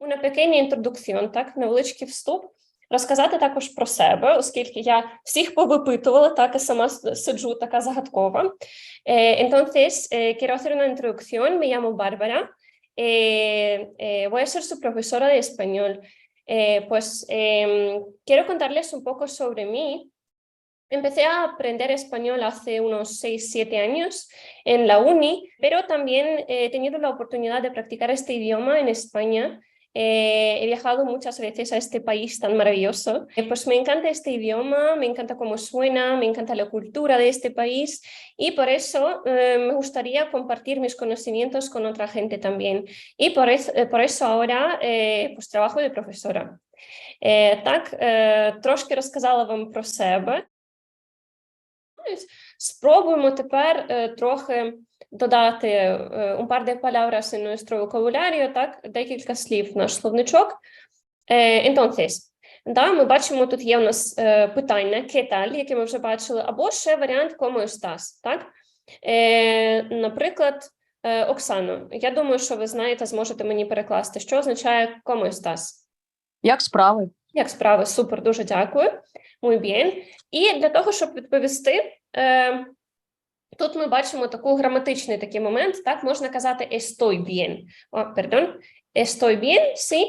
Una pequeña інтродукціон, так, невеличкий вступ. Розказати також про себе, оскільки я всіх повипитувала, так і сама с- сиджу така загадкова. Eh, entonces, eh, quiero hacer una introducción. Me llamo Bárbara. Eh, eh, voy a ser su profesora de español. Eh, pues em, quiero contarles un poco sobre mí. Empecé a aprender español hace unos 6, 7 años en la uni, pero también he tenido la oportunidad de practicar este idioma en España. Eh, he viajado muchas veces a este país tan maravilloso. Eh, pues me encanta este idioma, me encanta cómo suena, me encanta la cultura de este país y por eso eh, me gustaría compartir mis conocimientos con otra gente también. Y por eso, eh, por eso ahora eh, pues trabajo de profesora. Е, Так, е, трошки розказала вам про себе. Спробуємо тепер е, трохи додати е, un par de palabras en так, декілька слів в наш словничок. Е, Entonces, да, ми бачимо, тут є у нас е, питання «qué tal?», яке ми вже бачили, або ще варіант «cómo estás?», так? Е, Наприклад, е, Оксано, я думаю, що ви знаєте, зможете мені перекласти, що означає «cómo estás?». Як справи? Як справи? Супер, дуже дякую. Muy bien. І для того, щоб відповісти, е, тут ми бачимо таку граматичний такий момент. Так, можна казати estoy bien. О, perdón. Estoy bien, sí.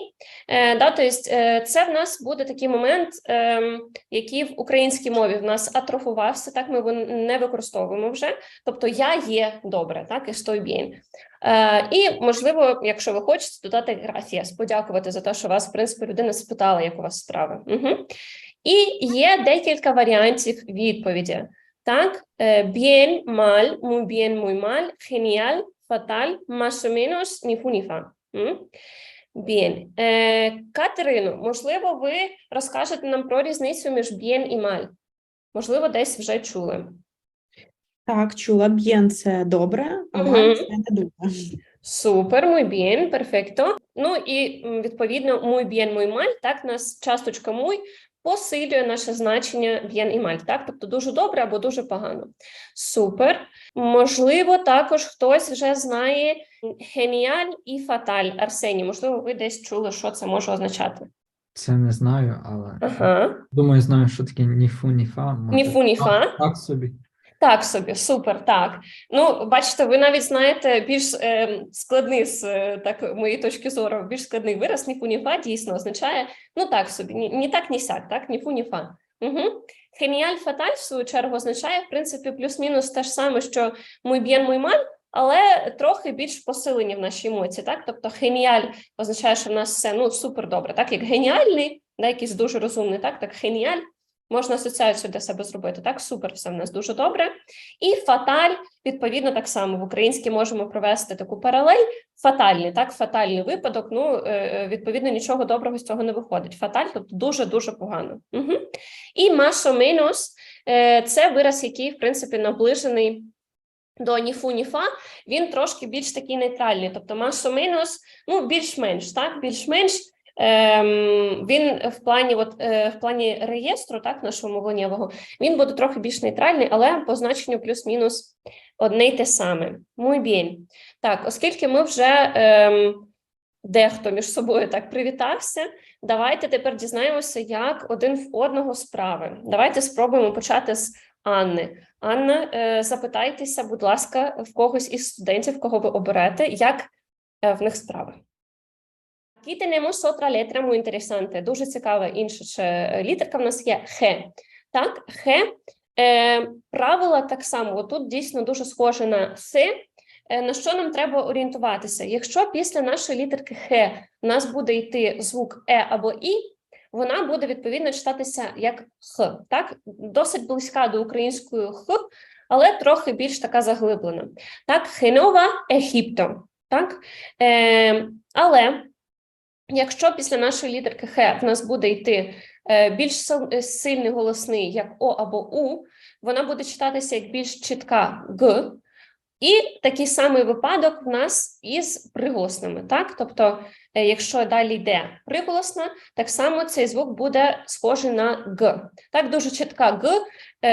Е, да, то есть, е, це в нас буде такий момент, е, який в українській мові в нас атрофувався, так, ми його не використовуємо вже. Тобто я є добре, так, estoy bien. Е, і, можливо, якщо ви хочете, додати gracias, подякувати за те, що вас, в принципі, людина спитала, як у вас справи. Угу. І є декілька варіантів відповіді. Так, е, bien, mal, muy bien, muy mal, genial, fatal, más o menos, ni fu, ni fa. Bien. Е, Катерино, можливо, ви розкажете нам про різницю між bien і mal. Можливо, десь вже чули. Так, чула б'єн це добре, а маль це не дуже. Супер, muy bien, перфекто. Ну і відповідно muy bien, muy mal, так, нас часточка muy посилює наше значення bien і маль, так, тобто дуже добре або дуже погано. Супер. Можливо, також хтось вже знає геніаль і фаталь. Арсеній, можливо, ви десь чули, що це може означати. Це не знаю, але Ага. думаю, знаю, що таке ні фу, ні фа. Ні фу, ні фа. Так, так собі. Так собі, супер, так. Ну, бачите, ви навіть знаєте більш е, складний з е, так моєї точки зору, більш складний вираз ні фу, ні фа дійсно означає ну так собі, ні, ні так, ні сяк, так, ні фу, ні фа. Угу. Геніаль фаталь, в свою чергу, означає, в принципі, плюс-мінус те ж саме, що muy bien, muy mal, але трохи більш посилені в нашій емоції, так? Тобто геніаль означає, що в нас все ну супер добре, так як геніальний, да, якийсь дуже розумний, так, так геніаль. Можна асоціацію для себе зробити. Так, супер, все в нас дуже добре. І фаталь, відповідно, так само в українській можемо провести таку паралель. Фатальний, так, фатальний випадок. Ну, е, е, відповідно, нічого доброго з цього не виходить. Фаталь, тобто дуже дуже погано. Угу. І масо менос е, це вираз, який, в принципі, наближений. До ніфу ніфа він трошки більш такий нейтральний, тобто масо менос, ну більш-менш, так, більш-менш Ем, він в плані, от е, в плані реєстру, так, нашого мовленнєвого, він буде трохи більш нейтральний, але по значенню плюс-мінус одне й те саме. Muy bien. Так, оскільки ми вже ем, дехто між собою так привітався, давайте тепер дізнаємося, як один в одного справи. Давайте спробуємо почати з Анни. Анна, е, запитайтеся, будь ласка, в когось із студентів, кого ви оберете, як е, в них справи. Aquí tenemos otra letra muy interesante. Дуже цікава інша літерка в нас є Х. Так, Х. Е, правила так само. Тут дійсно дуже схоже на С. Е, на що нам треба орієнтуватися? Якщо після нашої літерки Х у нас буде йти звук Е або І, вона буде відповідно читатися як Х. Так, досить близька до української Х, але трохи більш така заглиблена. Так, Хенова Егіпто. Так, е, але Якщо після нашої літерки Х в нас буде йти е, більш е, сильний голосний, як О або У, вона буде читатися як більш чітка Г, І такий самий випадок в нас із приголосними. Так? Тобто, е, якщо далі йде приголосна, так само цей звук буде схожий на г. Так, дуже чітка г, е,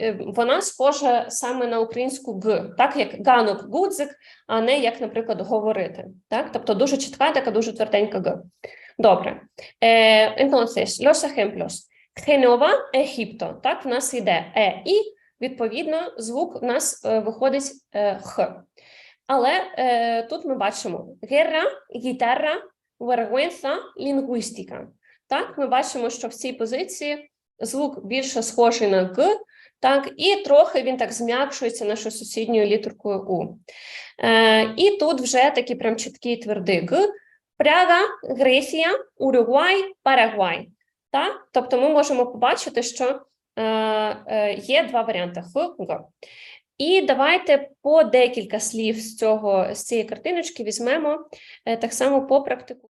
е, вона схожа саме на українську г, так як ганок, гудзик, а не як, наприклад, говорити. Так? Тобто дуже чітка, така дуже тверденька г. Добре. Entonces, los ejemplos. Генова, Египто. Так, в нас йде е і, відповідно, звук у нас е, виходить е, х. Але е, тут ми бачимо герра, гітара, vergüenza, лінгвістика. Так, ми бачимо, що в цій позиції звук більше схожий на г, так, і трохи він так зм'якшується нашою сусідньою літеркою у. Е, і тут вже такий прям чіткий твердий г. Прага, Греція, Уругвай, Парагвай. Так? Тобто ми можемо побачити, що є два варіанти. І давайте по декілька слів з цього з цієї картиночки візьмемо е, так само по практику.